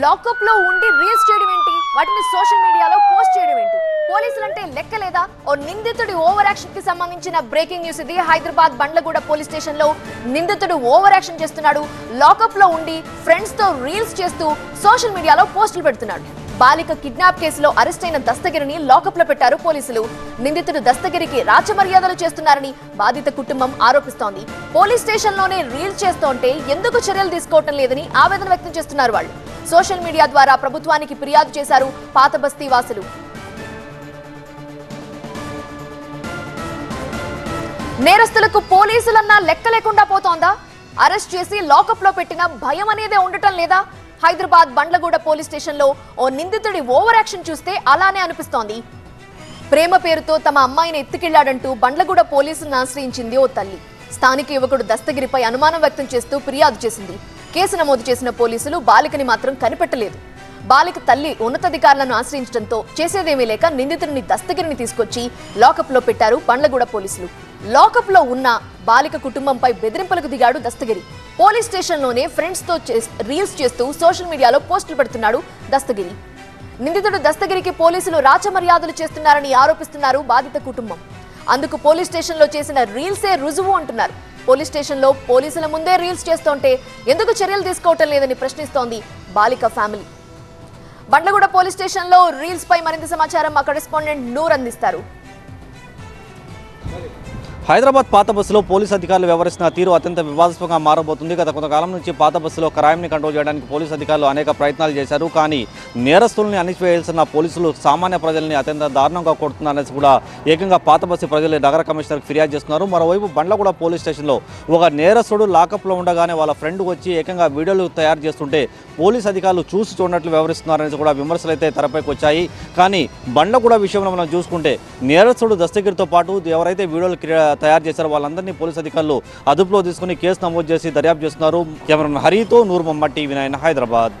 లాకప్లో ఉండి రీల్స్ చేయడం ఏంటి? వాటిని సోషల్ మీడియాలో పోస్ట్ చేయడం ఏంటి? పోలీసులంటే లెక్క లేదా? ఓ నిందితుడి ఓవర్ యాక్షన్కి సంబంధించిన బ్రేకింగ్ న్యూస్ ఇది. హైదరాబాద్ బండ్లగూడ పోలీస్ స్టేషన్లో నిందితుడు ఓవర్ యాక్షన్ చేస్తున్నాడు. లాకప్లో ఉండి ఫ్రెండ్స్తో రీల్స్ చేస్తూ సోషల్ మీడియాలో పోస్టులు పెడుతున్నాడు. బాలిక కిడ్నాప్ కేసులో అరెస్ట్ అయిన దస్తగిరిని లాకప్లో పెట్టారు పోలీసులు. నిందితుడు దస్తగిరికి రాచమర్యాదలు చేస్తున్నారని బాధిత కుటుంబం ఆరోపిస్తోంది. పోలీస్ స్టేషన్లోనే రీల్ చేస్తోంటే ఎందుకు చర్యలు తీసుకోవటం లేదని ఆవేదన వ్యక్తం చేస్తున్నారు వాళ్ళు. సోషల్ మీడియా ద్వారా ప్రభుత్వానికి ఫిర్యాదు చేశారు పాత బస్తీ వాసులు. నేరస్తులకు పోలీసులన్నా లెక్క లేకుండా పోతోందా? అరెస్ట్ చేసి లాకప్లో పెట్టిన భయం అనేదే ఉండటం లేదా? హైదరాబాద్ బండ్లగూడ పోలీస్ స్టేషన్లో ఓ నిందితుడి ఓవర్ యాక్షన్ చూస్తే అలానే అనిపిస్తోంది. ప్రేమ పేరుతో తమ అమ్మాయిని ఎత్తుకెళ్ళాడంటూ బండ్లగూడ పోలీసులను ఆశ్రయించింది ఓ తల్లి. స్థానిక యువకుడు దస్తగిరిపై అనుమానం వ్యక్తం చేస్తూ ఫిర్యాదు చేసింది. కేసు నమోదు చేసిన పోలీసులు బాలికని మాత్రం కనిపెట్టలేదు. బాలిక తల్లి ఉన్నతాధికారులను ఆశ్రయించడంతో చేసేదేమీ లేక నిందితుడిని దస్తగిరిని తీసుకొచ్చి లాకప్లో పెట్టారు బండ్లగూడ పోలీసులు. లాకప్లో ఉన్న బాలిక కుటుంబంపై బెదిరింపులకు దిగాడు దస్తగిరి. పోలీస్ స్టేషన్లోనే ఫ్రెండ్స్తో రీల్స్ చేస్తూ సోషల్ మీడియాలో పోస్టులు పెడుతున్నాడు దస్తగిరి. నిందితుడు దస్తగిరికి పోలీసులు రాచమర్యాదలు చేస్తున్నారని ఆరోపిస్తున్నారు బాధిత కుటుంబం. అందుకు పోలీస్ స్టేషన్లో చేసిన రీల్సే రుజువు అంటున్నారు. పోలీస్ స్టేషన్లో పోలీసుల ముందే రీల్స్ చేస్తుంటే ఎందుకు చర్యలు తీసుకోవటం లేదని ప్రశ్నిస్తోంది బాలిక ఫ్యామిలీ. బండ్లగూడ పోలీస్ స్టేషన్లో రీల్స్పై రీల్స్ పై మరింత సమాచారం మా కరెస్పాండెంట్ నూర్ అందిస్తారు. హైదరాబాద్ పాత బస్సులో పోలీస్ అధికారులు వ్యవహరిస్తున్న తీరు అత్యంత వివాదాస్పదంగా మారబోతుంది. గత కొంతకాలం నుంచి పాత బస్సులో క్రైమ్ని కంట్రోల్ చేయడానికి పోలీస్ అధికారులు అనేక ప్రయత్నాలు చేశారు. కానీ నేరస్తుల్ని అణిచివేయాల్సిన పోలీసులు సామాన్య ప్రజల్ని అత్యంత దారుణంగా కొడుతున్నారనేసి కూడా ఏకంగా పాతబస్తి ప్రజలు నగర కమిషనర్కి ఫిర్యాదు చేస్తున్నారు. మరోవైపు బండ్లగూడ పోలీస్ స్టేషన్లో ఒక నేరస్తుడు లాకప్లో ఉండగానే వాళ్ళ ఫ్రెండ్ వచ్చి ఏకంగా వీడియోలు తయారు చేస్తుంటే పోలీస్ అధికారులు చూసి చూడనట్లు వ్యవహరిస్తున్నారనేసి కూడా విమర్శలు అయితే తెరపైకి వచ్చాయి. కానీ బండ్లగూడ విషయంలో మనం చూసుకుంటే నేరస్తుడు దస్తగిరితో పాటు ఎవరైతే వీడియోలు తయారు చేశారో వాళ్ళందరినీ పోలీస్ అధికారులు అదుపులో తీసుకుని కేసు నమోదు చేసి దర్యాప్తు చేస్తున్నారు. కెమెరా హరితో నూరు మమ్మ టీవీ నైన్ హైదరాబాద్.